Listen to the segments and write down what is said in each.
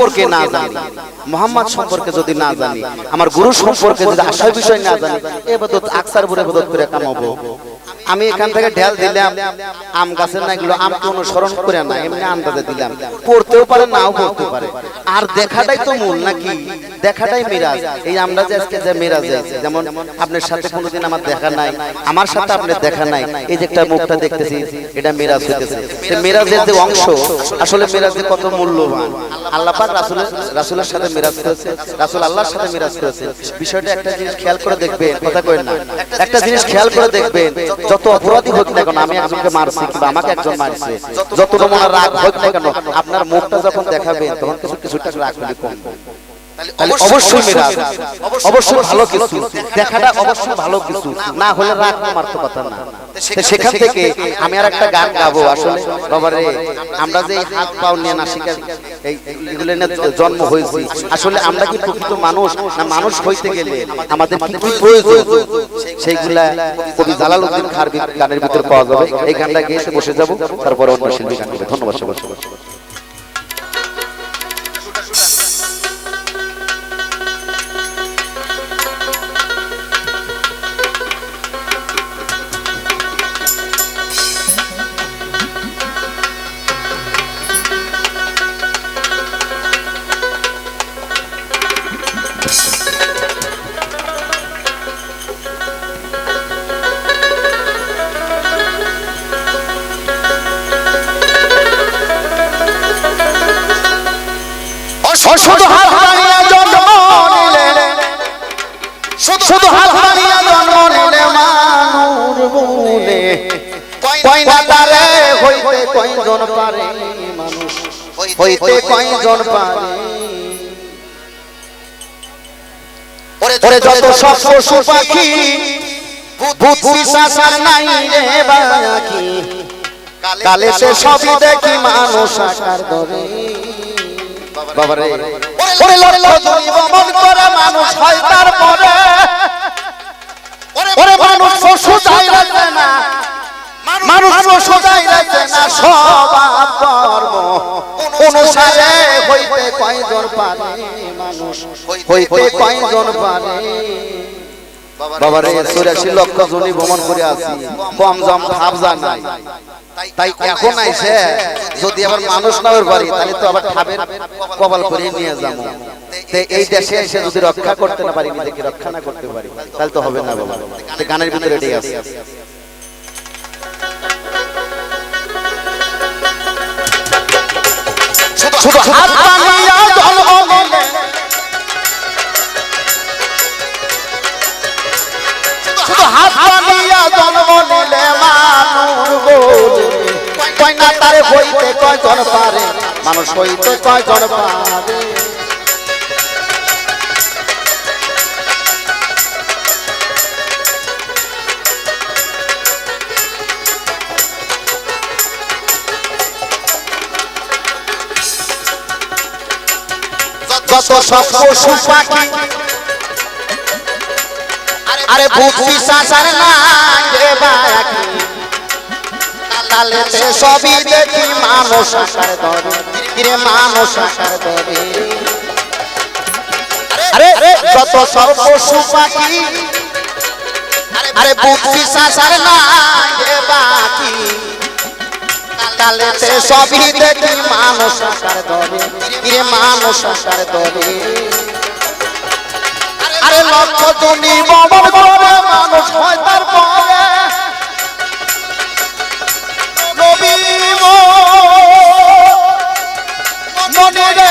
সম্পর্কে না জানি, মোহাম্মদ সম্পর্কে যদি না জানি, আমার গুরু সম্পর্কে যদি আশার বিষয় না জানি এবাদত আকসার বুড়ে এবাদত করে কামাবো। আমি এখান থেকে ঢেল দিলাম, আম গাছের না এগুলো আমকে অনুসরণ করে না, এমনি আন্দাজে দিলাম। পড়তেও পারে, নাও পড়তে পারে। আর দেখাটাই তো মূল নাকি? দেখাটাই মিরাজ। এই আমরা যে আজকে যে মিরাজ যেমন আপনার সাথে কোনোদিন আমার দেখা নাই, আমার সাথে আপনার দেখা নাই, এই যে একটা মুখটা দেখতেছি, এটা মিরাজ হইতেছে মিরাজের যে অংশ, আসলে মিরাজের কত মূল্যবান। আল্লাহ পাক রাসূলের সাথে মিরাজ করেছে, রাসুল আল্লাহর সাথে মিরাজ করেছে। বিষয়টা একটা জিনিস খেয়াল করে দেখবেন, কথা কই না। একটা জিনিস খেয়াল করে দেখবেন, যত অপরাধী হোক না কেন, আমি একজনকে মারছি কিংবা আমাকে একজন মারছে, যত রকম রাগ হোক না কেন, আপনার মুখটা যখন দেখাবেন, তখন কিছু কিছু রাগ কমবে। তাহলে অবশ্যই মিরাজ অবশ্যই ভালো কিছু। দেখাটা অবশ্যই ভালো কিছু। না হলে রাগ কমার তো কথা না সেখান থেকে আমি আর একটা গান গাবো আসলে। বাবারে আমরা যে হাত পাও নিয়ে নাসিকা এই এগুলো নিয়ে জন্ম হয়েছি। আসলে আমরা কি প্রকৃত মানুষ? না মানুষ? হইতে গেলে আমাদের কি কি প্রয়োজন? সেইগুলা কবি জালাল উদ্দিন খার গানের ভিতর পাওয়া যাবে। এই গানটা গেয়ে বসে যাব তারপরে অন্য শিল্পী গান ধন্যবাদ সবাই বলে কই তারে হইতে কয়জন পারে মানুষ? হইতে কয়জন পারে? ওরে যত সব পশু পাখি ভূত পিশাচ নাই রে বাকি। কালে সে সবই দেখি মানুষ আকার ধরে। বাবারে। ওরে করে মানুষ হয় তারপরে। ওরে মানুষ পশু মানুষ পশু রাখে না স্বভাব কর্ম অনুসারে হইতে কয়জন পারে? মানুষ হইতে কয়জন পারে? বাবারে চুরাশি লক্ষ জনি ভ্রমণ করে আছি কম জম ভাব নাই তাই এখন আইসে যদি আবার মানুষ নামের বাড়ি তাহলে তো আবার খাবের কপাল করে নিয়ে যাব। এই দেশে এসে যদি রক্ষা করতে না পারি নিজেকে রক্ষা না করতে পারি তাহলে তো হবে না বাবা। গানের ভিতরে এটাই আছে। শুধু হাত বানিয়া জন্ম নিলে শুধু হাত বানিয়া জন্ম নিলে মানুষ বলে কয় না তারে হইতে কয়জন পারে মানুষ হইতে কয়জন পারে। যত সব পশু পাখি আরে পিশাচ আর নাই রে বাকি কালেতে সবই দেখি মানুষ আকার ধরে কিরে মানুষ আকার ধরে আরে যত সব পশু পাখি আরে পিশাচ আর নাই রে বাকি সবই দেখি মানুষ আকার ধরে কিরে মানুষ আকার ধরে আরে লক্ষ তুমি বমন করে মানুষ হয় তারপরে। নবী মনে রে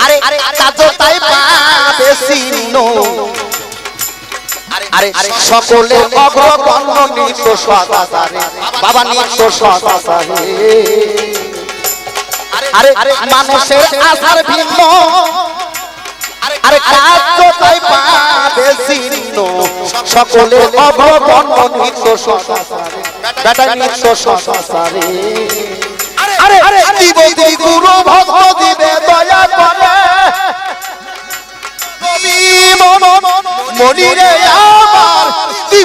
আরে কাজ চিহ্ন আরে সকলে অগ্রগণ্য নিত্য সদাচারে বাবা নিত্য সদাচারে আরে আরে মানুষের আধার ভিন্ন আরে কাজ তাই পাবে চিহ্ন সকলে অগ্রগণ্য নিত্য সদাচারে বেটা নিত্য সদাচারে আরে দি গুরু ভক্ত দিবে দয়া করে মনিরে আমার দি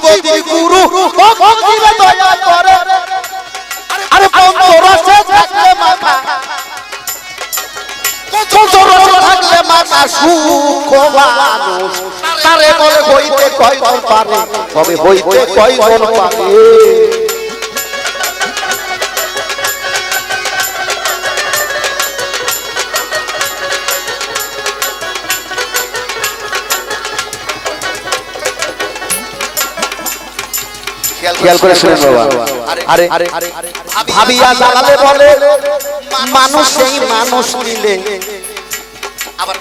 গুরু ভক্ত দিবে দয়া করে আরে পঞ্চরসে থাকলে মাথা পঞ্চরসে থাকলে মাথা সুখ মানুষ তারে বলে হইতে কয়জন পারে তবে হইতে কয়জন পারে খেয়াল করে শুনেন বাবা। আরে ভাবিয়া জানালে বলে, মানুষ সেই মানুষ নিলে।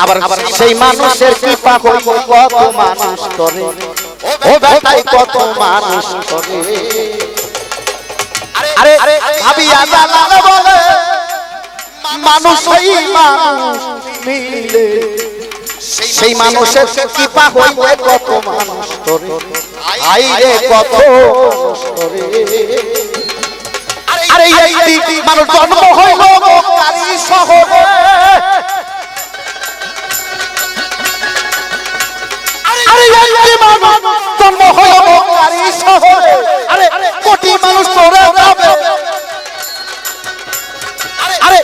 আবার আবার সেই মানুষের কৃপা কত মানুষ করে। ও বেটাই, কত মানুষ করে। আরে আরে, ভাবিয়া জানালে বলে, মানুষ সেই মানুষ মিলে সেই মানুষের কৃপা হইবে কত মানুষ আইরে কত আরে এই মানুষ জন্ম হইল কারি শহরে। আরে এই মানুষ জন্ম হইল কারি শহরে। আরে কোটি মানুষ তোরে যাবে।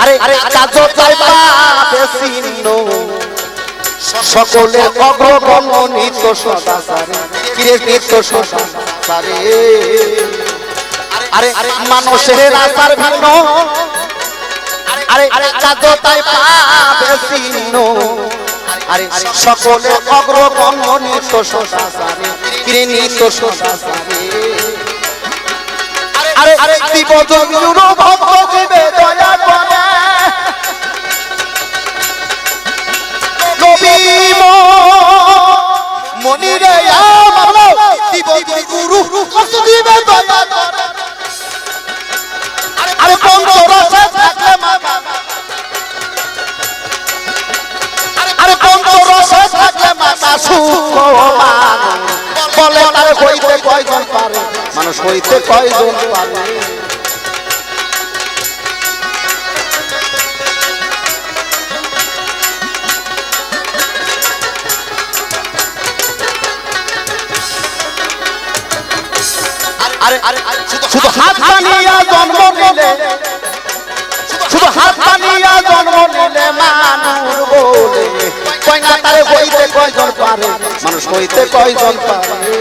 আরে কাজ সকলে অগ্রগণ্য নিত্য সদাচারে কিরে নিত্য সদাচারে আরে আরে মানুষের আসার ভিন্ন আরে আরে কাজ তাই পাবে চিহ্ন আরে সকলে অগ্রগণ্য সদাচারে কিরে নিত্য সদাচারে আরে আরে দিব জমির ভক্ত দিবে দয়া দিবে দয়া করে আরে কোন রসে থাকলে মাথা আরে কোন রসে থাকলে মাথা সুখ বলে তারে হইতে কয়জন মানুষ হইতে কয়জন পারে? আরে আরে শুধু হাত বানিয়া জন্ম নিলে। শুধু হাত বানিয়া জন্ম নিলে মানুষ বলে তারে কয়জন পারে? মানুষ হইতে কয়জন পারে?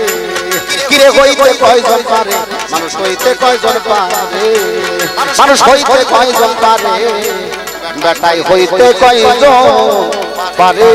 কিরে হইতে কয়জন পারে? মানুষ হইতে কয়জন পারে? মানুষ হইতে কয়জন পারে? বেটাই হইতে কয়জন পারে?